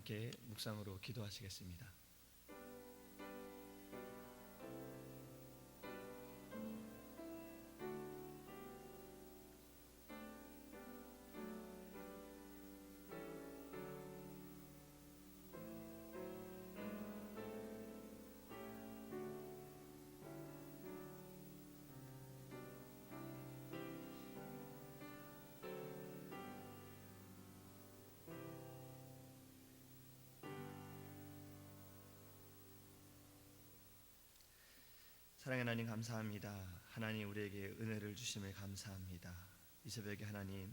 다 함께 묵상으로 기도하시겠습니다. 사랑의 하나님 감사합니다. 하나님 우리에게 은혜를 주심을 감사합니다. 이 새벽에 하나님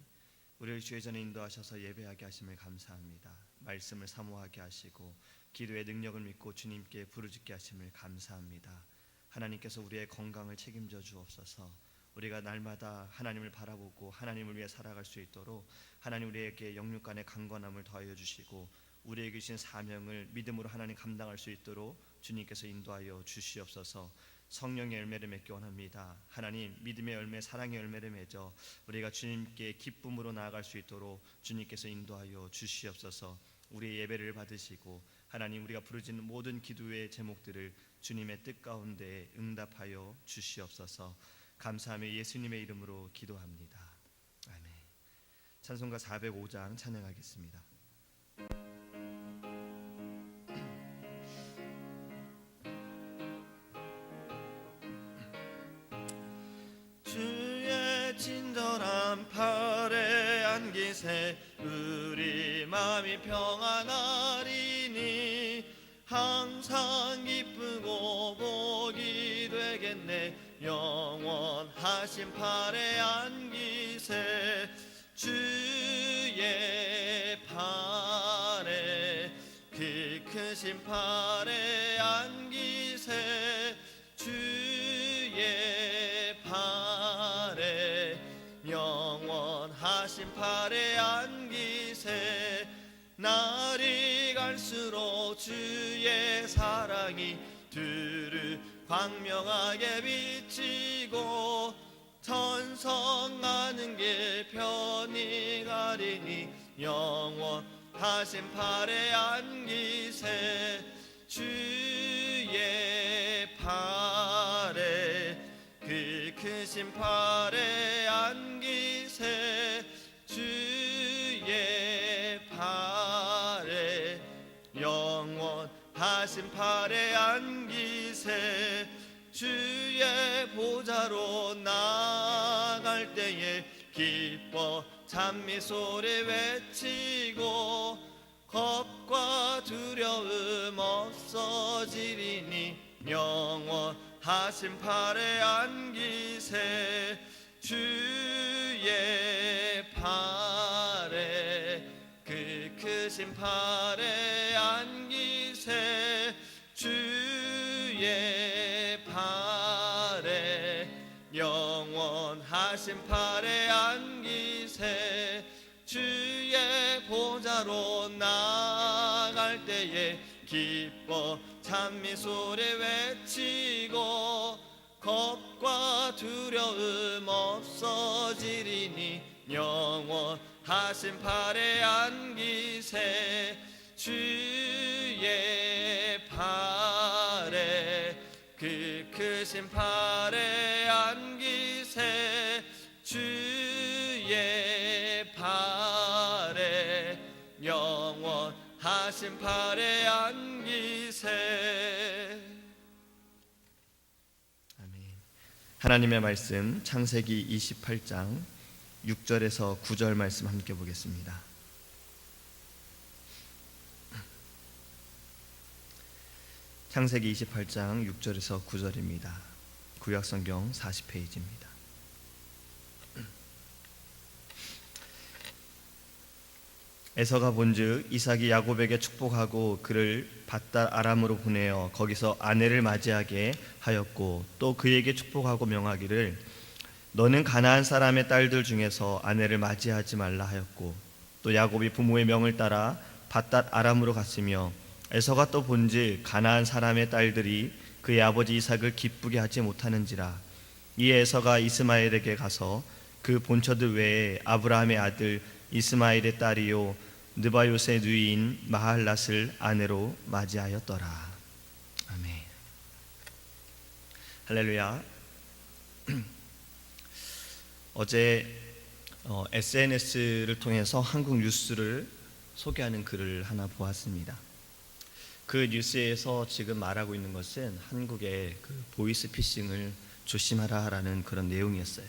우리를 주의 전에 인도하셔서 예배하게 하심을 감사합니다. 말씀을 사모하게 하시고 기도의 능력을 믿고 주님께 부르짖게 하심을 감사합니다. 하나님께서 우리의 건강을 책임져 주옵소서. 우리가 날마다 하나님을 바라보고 하나님을 위해 살아갈 수 있도록 하나님 우리에게 영육 간의 강건함을 더하여 주시고 우리에게 주신 사명을 믿음으로 하나님 감당할 수 있도록 주님께서 인도하여 주시옵소서. 성령의 열매를 맺기 원합니다. 하나님 믿음의 열매, 사랑의 열매를 맺어 우리가 주님께 기쁨으로 나아갈 수 있도록 주님께서 인도하여 주시옵소서. 우리의 예배를 받으시고 하나님 우리가 부르짖는 모든 기도의 제목들을 주님의 뜻 가운데 응답하여 주시옵소서. 감사하며 예수님의 이름으로 기도합니다. 아멘. 찬송가 405장 찬양하겠습니다. 마음이 평안하리니 항상 기쁘고 복이 되겠네. 영원하신 팔에 안기세 주의 팔에 그 크신 팔에 날이 갈수록 주의 사랑이 두루 광명하게 비치고 천성하는 길 편히 가리니 영원하신 팔에 안기세 주의 팔에 그 크신 팔에 안기세 주의 보좌로 나갈 때에 기뻐 찬미 소리 외치고 겁과 두려움 없어지리니 영원하신 팔에 안기세 주의 팔에 그 크신 팔에 보좌로 나갈 때에 기뻐 찬미 소리 외치고 겁과 두려움 없어지리니 영원하신 팔에 안기세 주의 팔에 그 크신 팔 영원하신 팔에 안기세 아멘. 하나님의 말씀 창세기 28장 6절에서 9절 말씀 함께 보겠습니다. 창세기 28장 6절에서 9절입니다. 구약성경 40페이지입니다. 에서가 본즉 이삭이 야곱에게 축복하고 그를 밧달 아람으로 보내어 거기서 아내를 맞이하게 하였고 또 그에게 축복하고 명하기를 너는 가나안 사람의 딸들 중에서 아내를 맞이하지 말라 하였고 또 야곱이 부모의 명을 따라 밧달 아람으로 갔으며 에서가 또 본즉 가나안 사람의 딸들이 그의 아버지 이삭을 기쁘게 하지 못하는지라 이 에서가 이스마엘에게 가서 그 본처들 외에 아브라함의 아들 이스마엘의 딸이요 느바요의 누이인 마할랏을 아내로 맞이하였더라. 아멘. 할렐루야. 어제 어, SNS를 통해서 한국 뉴스를 소개하는 글을 하나 보았습니다. 그 뉴스에서 지금 말하고 있는 것은 한국의 그 보이스 피싱을 조심하라라는 그런 내용이었어요.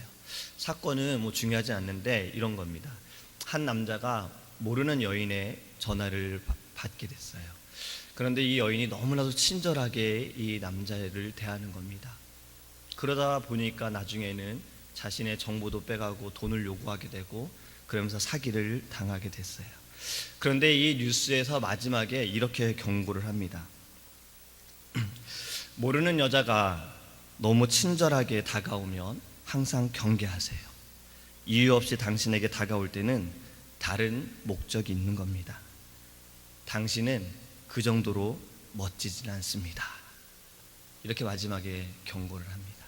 사건은 뭐 중요하지 않는데 이런 겁니다. 한 남자가 모르는 여인의 전화를 받- 받게 됐어요. 그런데 이 여인이 너무나도 친절하게 이 남자를 대하는 겁니다. 그러다 보니까 나중에는 자신의 정보도 빼가고 돈을 요구하게 되고 그러면서 사기를 당하게 됐어요. 그런데 이 뉴스에서 마지막에 이렇게 경고를 합니다. 모르는 여자가 너무 친절하게 다가오면 항상 경계하세요. 이유 없이 당신에게 다가올 때는 다른 목적이 있는 겁니다. 당신은 그 정도로 멋지진 않습니다. 이렇게 마지막에 경고를 합니다.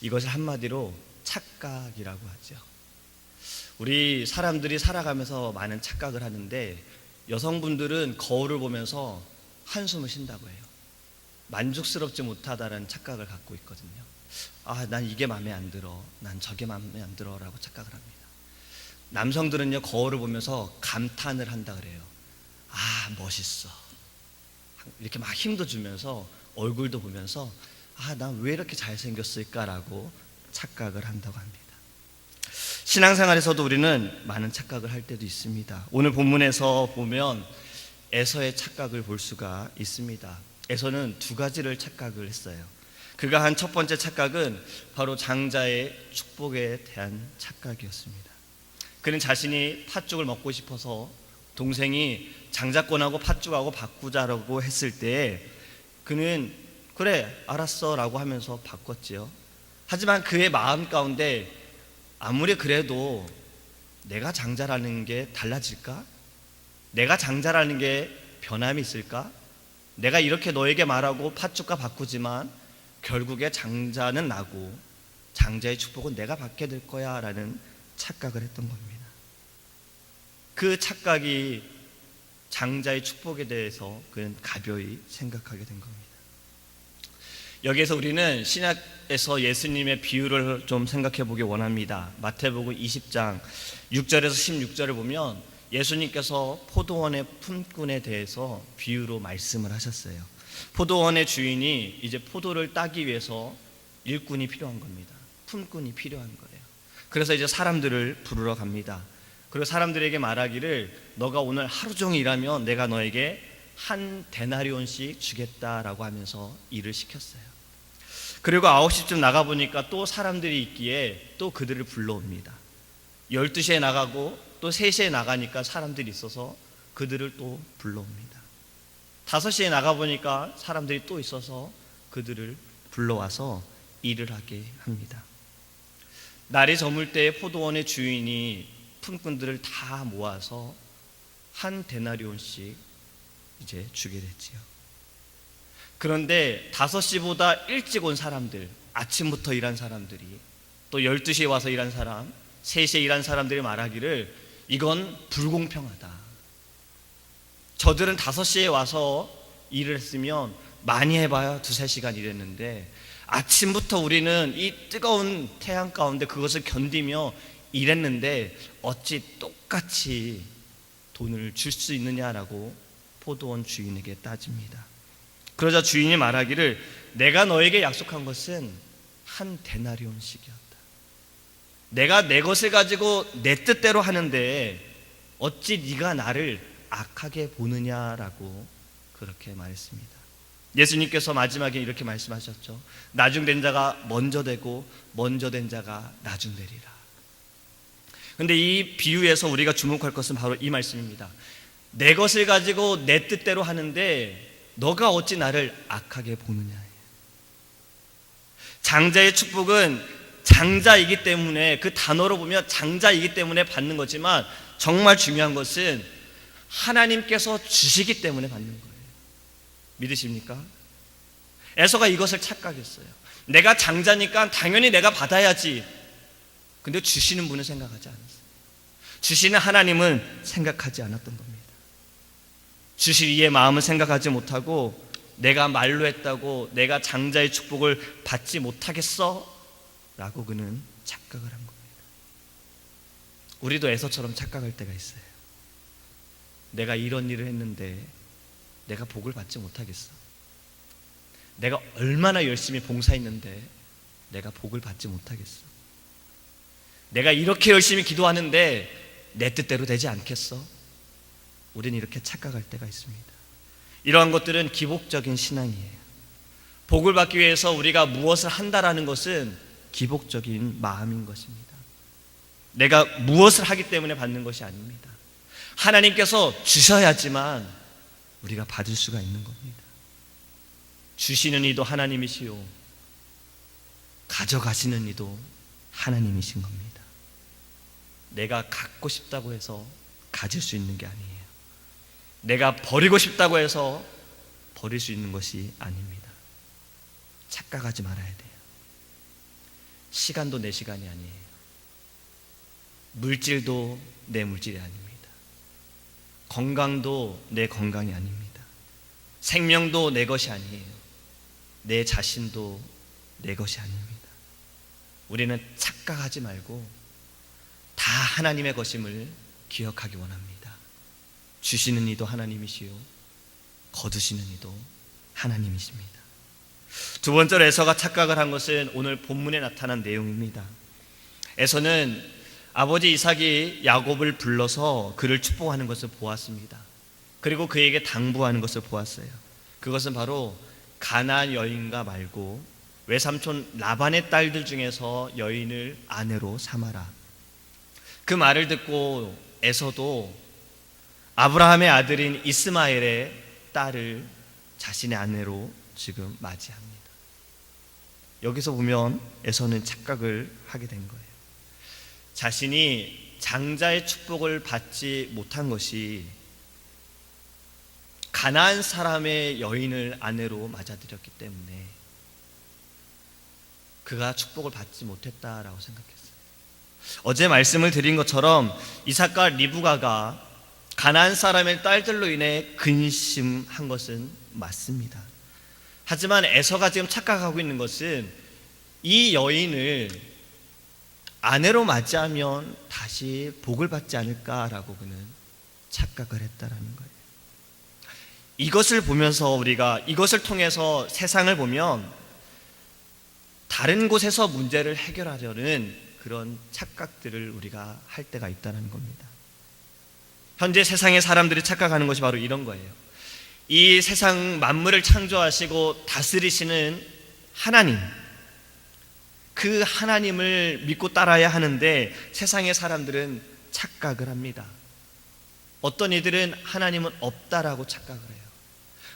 이것을 한마디로 착각이라고 하죠. 우리 사람들이 살아가면서 많은 착각을 하는데 여성분들은 거울을 보면서 한숨을 쉰다고 해요. 만족스럽지 못하다라는 착각을 갖고 있거든요. 아, 난 이게 마음에 안 들어. 난 저게 마음에 안 들어 라고 착각을 합니다. 남성들은요, 거울을 보면서 감탄을 한다 그래요. 아, 멋있어. 이렇게 막 힘도 주면서 얼굴도 보면서 아, 난 왜 이렇게 잘생겼을까라고 착각을 한다고 합니다. 신앙생활에서도 우리는 많은 착각을 할 때도 있습니다. 오늘 본문에서 보면 에서의 착각을 볼 수가 있습니다. 에서는 두 가지를 착각을 했어요. 그가 한 첫 번째 착각은 바로 장자의 축복에 대한 착각이었습니다. 그는 자신이 팥죽을 먹고 싶어서 동생이 장자권하고 팥죽하고 바꾸자라고 했을 때 그는 그래 알았어라고 하면서 바꿨지요. 하지만 그의 마음 가운데 아무리 그래도 내가 장자라는 게 달라질까? 내가 장자라는 게 변함이 있을까? 내가 이렇게 너에게 말하고 팥죽과 바꾸지만 결국에 장자는 나고 장자의 축복은 내가 받게 될 거야라는 착각을 했던 겁니다. 그 착각이 장자의 축복에 대해서 그는 가벼이 생각하게 된 겁니다. 여기에서 우리는 신약에서 예수님의 비유를 좀 생각해 보기 원합니다. 마태복음 20장 6절에서 16절을 보면 예수님께서 포도원의 품꾼에 대해서 비유로 말씀을 하셨어요. 포도원의 주인이 이제 포도를 따기 위해서 일꾼이 필요한 겁니다. 품꾼이 필요한 거예요. 그래서 이제 사람들을 부르러 갑니다. 그리고 사람들에게 말하기를 너가 오늘 하루 종일 일하면 내가 너에게 한 데나리온씩 주겠다라고 하면서 일을 시켰어요. 그리고 9시쯤 나가 보니까 또 사람들이 있기에 또 그들을 불러옵니다. 12시에 나가고 또 3시에 나가니까 사람들이 있어서 그들을 또 불러옵니다. 5시에 나가 보니까 사람들이 또 있어서 그들을 불러와서 일을 하게 합니다. 날이 저물 때 포도원의 주인이 품꾼들을 다 모아서 한 데나리온씩 이제 주게 됐지요. 그런데 5시보다 일찍 온 사람들, 아침부터 일한 사람들이 또 12시에 와서 일한 사람, 3시에 일한 사람들이 말하기를 이건 불공평하다. 저들은 5시에 와서 일을 했으면 많이 해봐야 두세 시간 일했는데 아침부터 우리는 이 뜨거운 태양 가운데 그것을 견디며 일했는데 어찌 똑같이 돈을 줄 수 있느냐라고 포도원 주인에게 따집니다. 그러자 주인이 말하기를 내가 너에게 약속한 것은 한 데나리온씩이었다. 내가 내 것을 가지고 내 뜻대로 하는데 어찌 네가 나를 악하게 보느냐라고 그렇게 말했습니다. 예수님께서 마지막에 이렇게 말씀하셨죠. 나중된 자가 먼저 되고 먼저 된 자가 나중되리라. 근데 이 비유에서 우리가 주목할 것은 바로 이 말씀입니다. 내 것을 가지고 내 뜻대로 하는데 너가 어찌 나를 악하게 보느냐. 장자의 축복은 장자이기 때문에 그 단어로 보면 장자이기 때문에 받는 거지만 정말 중요한 것은 하나님께서 주시기 때문에 받는 거예요. 믿으십니까? 에서가 이것을 착각했어요. 내가 장자니까 당연히 내가 받아야지. 근데 주시는 분을 생각하지 않았어요. 주시는 하나님은 생각하지 않았던 겁니다. 주실 이의 마음은 생각하지 못하고 내가 말로 했다고 내가 장자의 축복을 받지 못하겠어? 라고 그는 착각을 한 겁니다. 우리도 에서처럼 착각할 때가 있어요. 내가 이런 일을 했는데 내가 복을 받지 못하겠어. 내가 얼마나 열심히 봉사했는데 내가 복을 받지 못하겠어. 내가 이렇게 열심히 기도하는데 내 뜻대로 되지 않겠어. 우리는 이렇게 착각할 때가 있습니다. 이러한 것들은 기복적인 신앙이에요. 복을 받기 위해서 우리가 무엇을 한다라는 것은 기복적인 마음인 것입니다. 내가 무엇을 하기 때문에 받는 것이 아닙니다. 하나님께서 주셔야지만 우리가 받을 수가 있는 겁니다. 주시는 이도 하나님이시요. 가져가시는 이도 하나님이신 겁니다. 내가 갖고 싶다고 해서 가질 수 있는 게 아니에요. 내가 버리고 싶다고 해서 버릴 수 있는 것이 아닙니다. 착각하지 말아야 돼요. 시간도 내 시간이 아니에요. 물질도 내 물질이 아닙니다. 건강도 내 건강이 아닙니다. 생명도 내 것이 아니에요. 내 자신도 내 것이 아닙니다. 우리는 착각하지 말고 다 하나님의 것임을 기억하기 원합니다. 주시는 이도 하나님이시요 거두시는 이도 하나님이십니다. 두 번째로 에서가 착각을 한 것은 오늘 본문에 나타난 내용입니다. 에서는 아버지 이삭이 야곱을 불러서 그를 축복하는 것을 보았습니다. 그리고 그에게 당부하는 것을 보았어요. 그것은 바로 가나안 여인과 말고 외삼촌 라반의 딸들 중에서 여인을 아내로 삼아라. 그 말을 듣고 에서도 아브라함의 아들인 이스마엘의 딸을 자신의 아내로 지금 맞이합니다. 여기서 보면 에서는 착각을 하게 된 거예요. 자신이 장자의 축복을 받지 못한 것이 가나안 사람의 여인을 아내로 맞아들였기 때문에 그가 축복을 받지 못했다라고 생각했어요. 어제 말씀을 드린 것처럼 이삭과 리브가가 가나안 사람의 딸들로 인해 근심한 것은 맞습니다. 하지만 에서가 지금 착각하고 있는 것은 이 여인을 아내로 맞이하면 다시 복을 받지 않을까라고 그는 착각을 했다라는 거예요. 이것을 보면서 우리가 이것을 통해서 세상을 보면 다른 곳에서 문제를 해결하려는 그런 착각들을 우리가 할 때가 있다는 겁니다. 현재 세상의 사람들이 착각하는 것이 바로 이런 거예요. 이 세상 만물을 창조하시고 다스리시는 하나님, 그 하나님을 믿고 따라야 하는데 세상의 사람들은 착각을 합니다. 어떤 이들은 하나님은 없다라고 착각을 해요.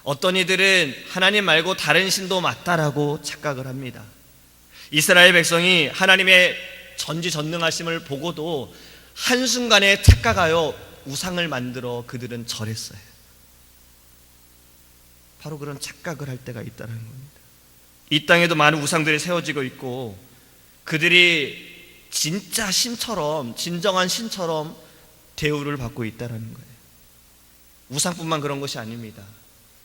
어떤 이들은 하나님 말고 다른 신도 맞다라고 착각을 합니다. 이스라엘 백성이 하나님의 전지전능하심을 보고도 한순간에 착각하여 우상을 만들어 그들은 절했어요. 바로 그런 착각을 할 때가 있다는 겁니다. 이 땅에도 많은 우상들이 세워지고 있고 그들이 진짜 신처럼 진정한 신처럼 대우를 받고 있다는 거예요. 우상뿐만 그런 것이 아닙니다.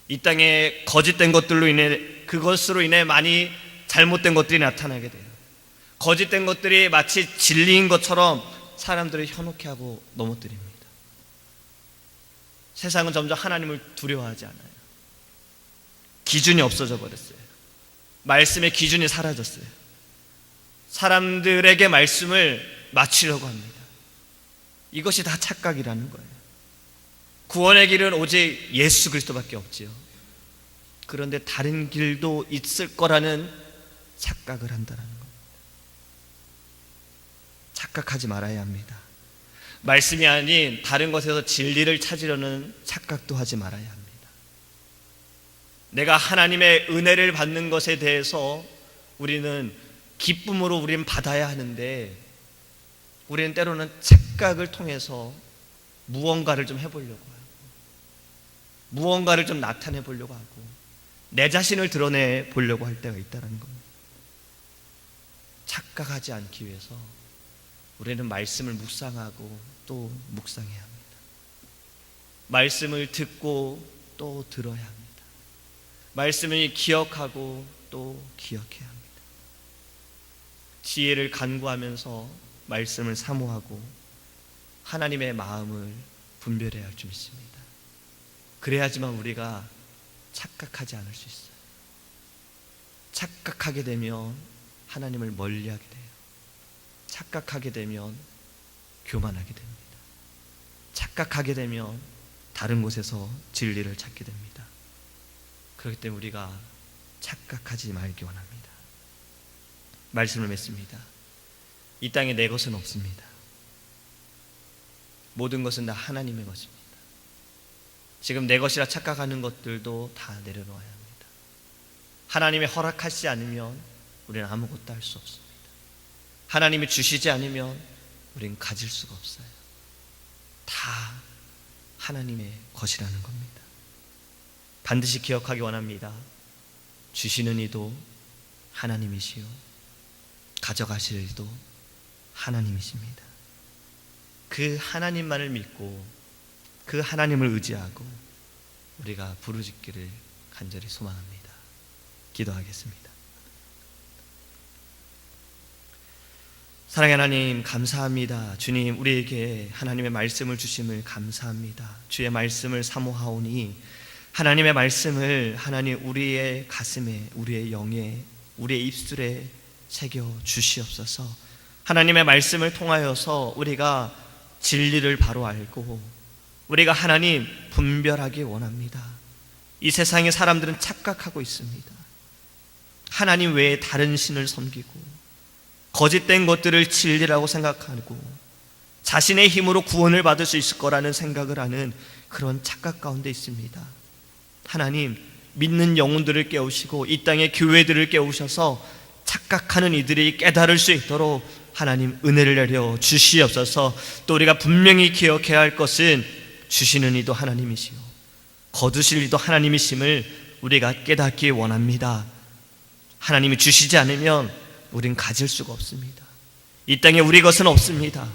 이 땅에 거짓된 것들로 인해 그것으로 인해 많이 잘못된 것들이 나타나게 돼요. 거짓된 것들이 마치 진리인 것처럼 사람들을 현혹해 하고 넘어뜨립니다. 세상은 점점 하나님을 두려워하지 않아요. 기준이 없어져 버렸어요. 말씀의 기준이 사라졌어요. 사람들에게 말씀을 맞추려고 합니다. 이것이 다 착각이라는 거예요. 구원의 길은 오직 예수 그리스도밖에 없지요. 그런데 다른 길도 있을 거라는 착각을 한다는 겁니다. 착각하지 말아야 합니다. 말씀이 아닌 다른 것에서 진리를 찾으려는 착각도 하지 말아야 합니다. 내가 하나님의 은혜를 받는 것에 대해서 우리는 기쁨으로 우리는 받아야 하는데 우리는 때로는 착각을 통해서 무언가를 좀 해보려고 하고 무언가를 좀 나타내 보려고 하고 내 자신을 드러내 보려고 할 때가 있다는 겁니다. 착각하지 않기 위해서 우리는 말씀을 묵상하고 또 묵상해야 합니다. 말씀을 듣고 또 들어야 합니다. 말씀을 기억하고 또 기억해야 합니다. 지혜를 간구하면서 말씀을 사모하고 하나님의 마음을 분별해야 할 줄 믿습니다. 그래야지만 우리가 착각하지 않을 수 있어요. 착각하게 되면 하나님을 멀리하게 돼요. 착각하게 되면 교만하게 됩니다. 착각하게 되면 다른 곳에서 진리를 찾게 됩니다. 그렇기 때문에 우리가 착각하지 말기 원합니다. 말씀을 맺습니다. 이 땅에 내 것은 없습니다. 모든 것은 다 하나님의 것입니다. 지금 내 것이라 착각하는 것들도 다 내려놓아야 합니다. 하나님이 허락하시지 않으면 우리는 아무것도 할 수 없습니다. 하나님이 주시지 않으면 우리는 가질 수가 없어요. 다 하나님의 것이라는 겁니다. 반드시 기억하기 원합니다. 주시는 이도 하나님이시요. 가져가실 이도 하나님이십니다. 그 하나님만을 믿고 그 하나님을 의지하고 우리가 부르짖기를 간절히 소망합니다. 기도하겠습니다. 사랑의 하나님 감사합니다. 주님 우리에게 하나님의 말씀을 주심을 감사합니다. 주의 말씀을 사모하오니 하나님의 말씀을 하나님 우리의 가슴에 우리의 영에 우리의 입술에 새겨 주시옵소서. 하나님의 말씀을 통하여서 우리가 진리를 바로 알고 우리가 하나님 분별하기 원합니다. 이 세상의 사람들은 착각하고 있습니다. 하나님 외에 다른 신을 섬기고 거짓된 것들을 진리라고 생각하고 자신의 힘으로 구원을 받을 수 있을 거라는 생각을 하는 그런 착각 가운데 있습니다. 하나님 믿는 영혼들을 깨우시고 이 땅의 교회들을 깨우셔서 착각하는 이들이 깨달을 수 있도록 하나님 은혜를 내려 주시옵소서. 또 우리가 분명히 기억해야 할 것은 주시는 이도 하나님이시요 거두실 이도 하나님이심을 우리가 깨닫기 원합니다. 하나님이 주시지 않으면 우린 가질 수가 없습니다. 이 땅에 우리 것은 없습니다.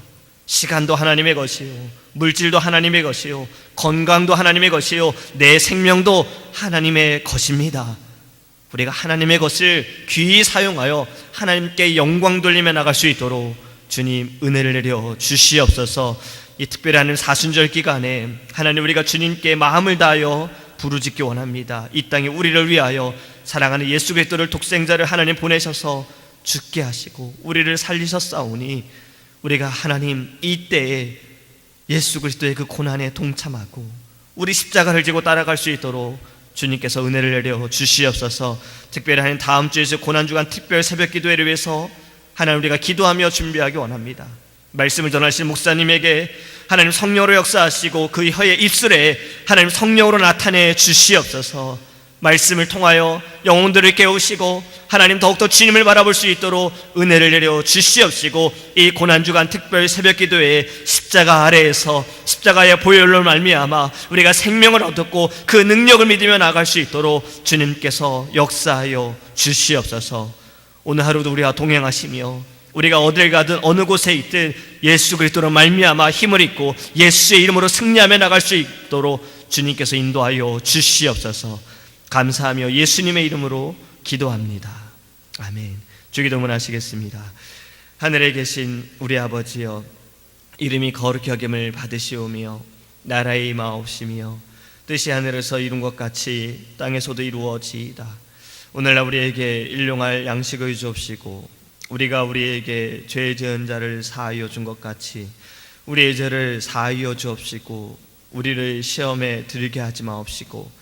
시간도 하나님의 것이요. 물질도 하나님의 것이요. 건강도 하나님의 것이요. 내 생명도 하나님의 것입니다. 우리가 하나님의 것을 귀히 사용하여 하나님께 영광 돌리며 나갈 수 있도록 주님 은혜를 내려 주시옵소서 이 특별한 사순절 기간에 하나님 우리가 주님께 마음을 다하여 부르짖기 원합니다. 이 땅에 우리를 위하여 사랑하는 예수 그리스도를 독생자를 하나님 보내셔서 죽게 하시고 우리를 살리셨사오니 우리가 하나님 이 때에 예수 그리스도의 그 고난에 동참하고 우리 십자가를 지고 따라갈 수 있도록 주님께서 은혜를 내려 주시옵소서. 특별히 하나님 다음 주에서 고난 주간 특별 새벽 기도회를 위해서 하나님 우리가 기도하며 준비하기 원합니다. 말씀을 전하신 목사님에게 하나님 성령으로 역사하시고 그 혀의 입술에 하나님 성령으로 나타내 주시옵소서. 말씀을 통하여 영혼들을 깨우시고 하나님 더욱더 주님을 바라볼 수 있도록 은혜를 내려 주시옵시고 이 고난주간 특별 새벽 기도에 십자가 아래에서 십자가의 보혈로 말미암아 우리가 생명을 얻었고 그 능력을 믿으며 나갈 수 있도록 주님께서 역사하여 주시옵소서. 오늘 하루도 우리와 동행하시며 우리가 어딜 가든 어느 곳에 있든 예수 그리스도로 말미암아 힘을 입고 예수의 이름으로 승리하며 나갈 수 있도록 주님께서 인도하여 주시옵소서 감사하며 예수님의 이름으로 기도합니다. 아멘. 주기도문 하시겠습니다. 하늘에 계신 우리 아버지여 이름이 거룩히 여김을 받으시오며 나라의 임하옵시며 뜻이 하늘에서 이룬 것 같이 땅에서도 이루어지이다. 오늘날 우리에게 일용할 양식을 주옵시고 우리가 우리에게 죄 지은 자를 사하여 준 것 같이 우리의 죄를 사하여 주옵시고 우리를 시험에 들게 하지 마옵시고